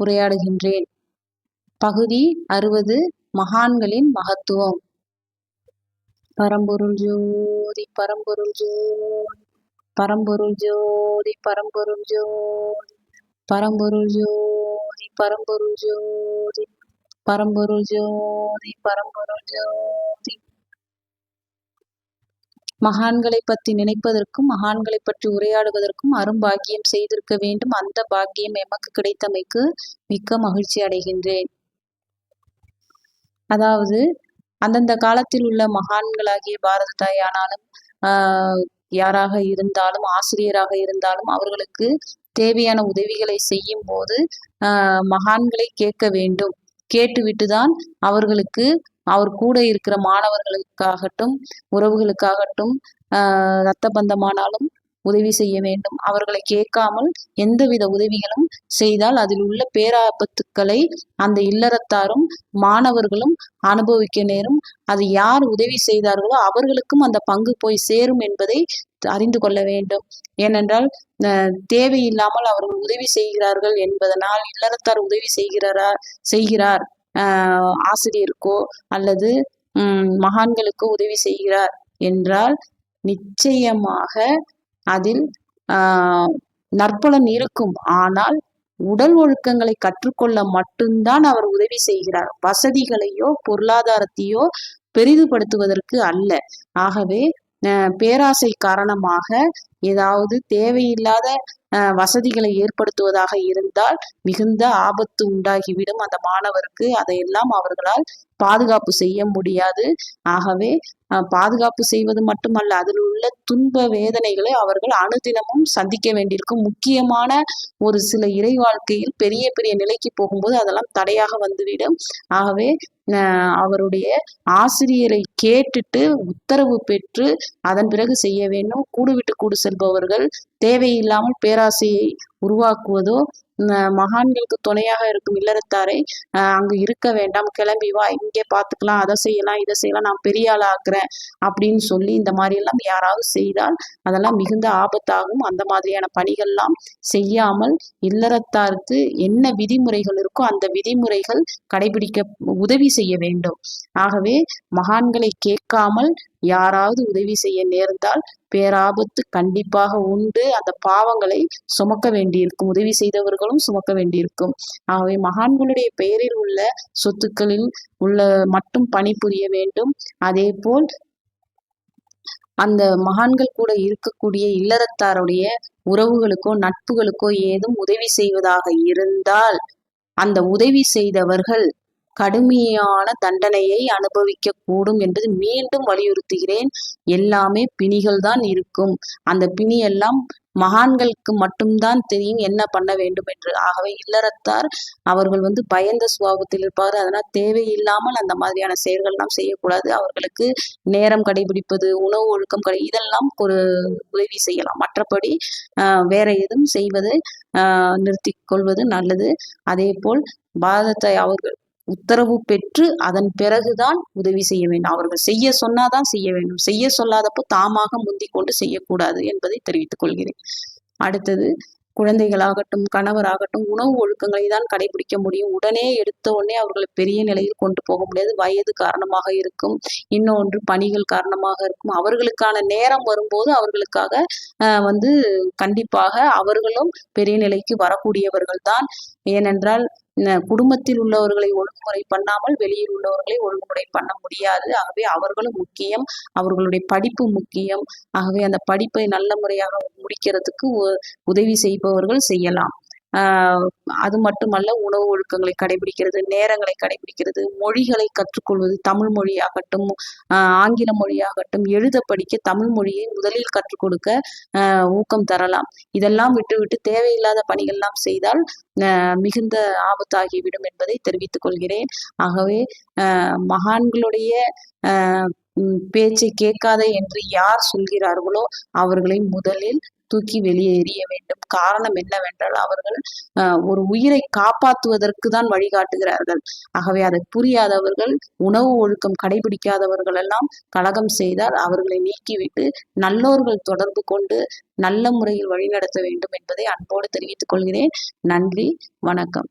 உரையாடுகின்றேன். பகுதி அறுபது மகான்களின் மகத்துவம். பரம்பொருள் ஜோதி பரம்பொருள் ஜோதி பரம்பொருள் ஜோதி பரம்பொருள் ஜோதி பரம்பொருள் ஜோதி பரம்பொருள் ஜோதி பரம்பொருள் ஜோதி பரம்பொருள் ஜோதி. மகான்களை பற்றி நினைப்பதற்கும் மகான்களை பற்றி உரையாடுவதற்கும் அரும்பாக்கியம் செய்திருக்க வேண்டும். அந்த பாக்கியம் எமக்கு கிடைத்தமைக்கு மிக்க மகிழ்ச்சி அடைகின்றேன். அதாவது அந்தந்த காலத்தில் உள்ள மகான்களாகிய பாரத தாயானாலும் ஆஹ் யாராக இருந்தாலும் ஆசிரியராக இருந்தாலும் அவர்களுக்கு தேவையான உதவிகளை செய்யும் போது ஆஹ் மகான்களை கேட்க வேண்டும். கேட்டுவிட்டுதான் அவர்களுக்கு அவர் கூட இருக்கிற மாணவர்களுக்காகட்டும் உறவுகளுக்காகட்டும் ரத்த பந்தமானாலும் உதவி செய்ய வேண்டும். அவர்களை கேட்காமல் எந்தவித உதவிகளும் செய்தால் அதில் உள்ள பேராபத்துக்களை அந்த இல்லறத்தாரும் மாணவர்களும் அனுபவிக்க நேரும். அது யார் உதவி செய்தார்களோ அவர்களுக்கும் அந்த பங்கு போய் சேரும் என்பதை அறிந்து கொள்ள வேண்டும். ஏனென்றால் தேவையில்லாமல் அவர்கள் உதவி செய்கிறார்கள் என்பதனால் இல்லறத்தார் உதவி செய்கிறாரா செய்கிறார். ஆசிரியருக்கோ அல்லது மகான்களுக்கோ உதவி செய்கிறார் என்றால் நிச்சயமாக அதில் நற்பலன் இருக்கும். ஆனால் உடல் ஒழுக்கங்களை கற்றுக்கொள்ள மட்டும்தான் அவர் உதவி செய்கிறார். வசதிகளையோ பொருளாதாரத்தையோ பெரிதுபடுத்துவதற்கு அல்ல. ஆகவே பேராசை காரணமாக ஏதாவது தேவையில்லாத வசதிகளை ஏற்படுத்துவதாக இருந்தால் மிகுந்த ஆபத்து உண்டாகிவிடும். அந்த மாணவருக்கு அதையெல்லாம் அவர்களால் பாதுகாப்பு செய்ய முடியாது. ஆகவே பாதுகாப்பு செய்வது மட்டுமல்ல அதில் உள்ள துன்ப வேதனைகளை அவர்கள் அனுதினமும் சந்திக்க வேண்டியிருக்கும். முக்கியமான ஒரு சில இறை வாழ்க்கையில் பெரிய பெரிய நிலைக்கு போகும்போது அதெல்லாம் தடையாக வந்துவிடும். ஆகவே அவருடைய ஆசிரியரை கேட்டுட்டு உத்தரவு பெற்று அதன் பிறகு செய்ய வேண்டும். கூடு விட்டு கூடு செல்பவர்கள் தேவையில்லாமல் பேராசையை உருவாக்குவதோ மகான்களுக்கு துணையாக இருக்கும் இல்லறத்தாரை அங்கு இருக்க வேண்டாம் கிளம்பி வா இங்கே பார்த்துக்கலாம் அதை செய்யலாம் இதை செய்யலாம் நான் பெரிய ஆளாக்குறேன் அப்படின்னு சொல்லி இந்த மாதிரி எல்லாம் யாராவது செய்தால் அதெல்லாம் மிகுந்த ஆபத்தாகும். அந்த மாதிரியான பணிகள்லாம் செய்யாமல் இல்லறத்தாருக்கு என்ன விதிமுறைகள் இருக்கோ அந்த விதிமுறைகள் கடைபிடிக்க உதவி செய்ய வேண்டும். ஆகவே மகான்களை கேட்காமல் யாராவது உதவி செய்ய நேர்ந்தால் பேராபத்து கண்டிப்பாக உண்டு. அந்த பாவங்களை சுமக்க வேண்டியிருக்கும். உதவி செய்தவர்களும் சுமக்க வேண்டியிருக்கும். ஆகவே மகான்களுடைய பெயரில் உள்ள சொத்துக்களில் உள்ள மட்டும் பணிபுரிய வேண்டும். அதே போல் அந்த மகான்கள் கூட இருக்கக்கூடிய இல்லறத்தாருடைய உறவுகளுக்கோ நட்புகளுக்கோ ஏதும் உதவி செய்வதாக இருந்தால் அந்த உதவி செய்தவர்கள் கடுமையான தண்டனையை அனுபவிக்க கூடும் என்பது மீண்டும் வலியுறுத்துகிறேன். எல்லாமே பிணிகள் தான் இருக்கும். அந்த பிணி எல்லாம் மகான்களுக்கு மட்டும்தான் தெரியும் என்ன பண்ண வேண்டும் என்று. ஆகவே இல்லறத்தார் அவர்கள் வந்து பயந்த சுவாபத்தில் இருப்பார் அதனால் தேவையில்லாமல் அந்த மாதிரியான செயல்கள்லாம் செய்யக்கூடாது. அவர்களுக்கு நேரம் கடைபிடிப்பது உணவு ஒழுக்கம் கடை இதெல்லாம் ஒரு உதவி செய்யலாம். மற்றபடி வேற எதுவும் செய்வது நிறுத்தி கொள்வது நல்லது. அதே போல் பாரதத்தை அவர்கள் உத்தரவு பெற்று அதன் பிறகுதான் உதவி செய்ய வேண்டும். அவர்கள் செய்ய சொன்னாதான் செய்ய வேண்டும். செய்ய சொல்லாதப்போ தாமாக முந்திக் கொண்டு செய்யக்கூடாது என்பதை தெரிவித்துக் கொள்கிறேன். அடுத்தது குழந்தைகளாகட்டும் கணவராகட்டும் உணவு ஒழுக்கங்களை தான் கடைபிடிக்க முடியும். உடனே எடுத்த உடனே அவர்களை பெரிய நிலையில் கொண்டு போக முடியாது. வயது காரணமாக இருக்கும். இன்னொன்று பணிகள் காரணமாக இருக்கும். அவர்களுக்கான நேரம் வரும்போது அவர்களுக்காக வந்து கண்டிப்பாக அவர்களும் பெரிய நிலைக்கு வரக்கூடியவர்கள் தான். ஏனென்றால் குடும்பத்தில் உள்ளவர்களை ஒழுங்குமுறை பண்ணாமல் வெளியில் உள்ளவர்களை ஒழுங்குமுறை பண்ண முடியாது. ஆகவே அவர்களும் முக்கியம். அவர்களுடைய படிப்பு முக்கியம். ஆகவே அந்த படிப்பை நல்ல முறையாக முடிக்கிறதுக்கு உதவி செய்பவர்கள் செய்யலாம். ஆஹ் அது மட்டுமல்ல உணவு ஒழுக்கங்களை கடைபிடிக்கிறது நேரங்களை கடைபிடிக்கிறது மொழிகளை கற்றுக்கொள்வது தமிழ் மொழியாகட்டும் ஆங்கில மொழியாகட்டும் எழுத படிக்க தமிழ் மொழியை முதலில் கற்றுக் கொடுக்க ஊக்கம் தரலாம். இதெல்லாம் விட்டுவிட்டு தேவையில்லாத பணிகள்லாம் செய்தால் ஆஹ் மிகுந்த ஆபத்தாகிவிடும் என்பதை தெரிவித்துக் கொள்கிறேன். ஆகவே ஆஹ் மகான்களுடைய ஆஹ் பேச்சை கேட்காத என்று யார் சொல்கிறார்களோ அவர்களை முதலில் தூக்கி வெளியே எறிய வேண்டும். காரணம் என்னவென்றால் அவர்கள் ஆஹ் ஒரு உயிரை காப்பாற்றுவதற்கு தான் வழிகாட்டுகிறார்கள். ஆகவே அதை புரியாதவர்கள் உணவு ஒழுக்கம் கடைபிடிக்காதவர்கள் எல்லாம் கலகம் செய்தால் அவர்களை நீக்கிவிட்டு நல்லோர்கள் தொடர்பு கொண்டு நல்ல முறையில் வழிநடத்த வேண்டும் என்பதை அன்போடு தெரிவித்துக் கொள்கிறேன். நன்றி வணக்கம்.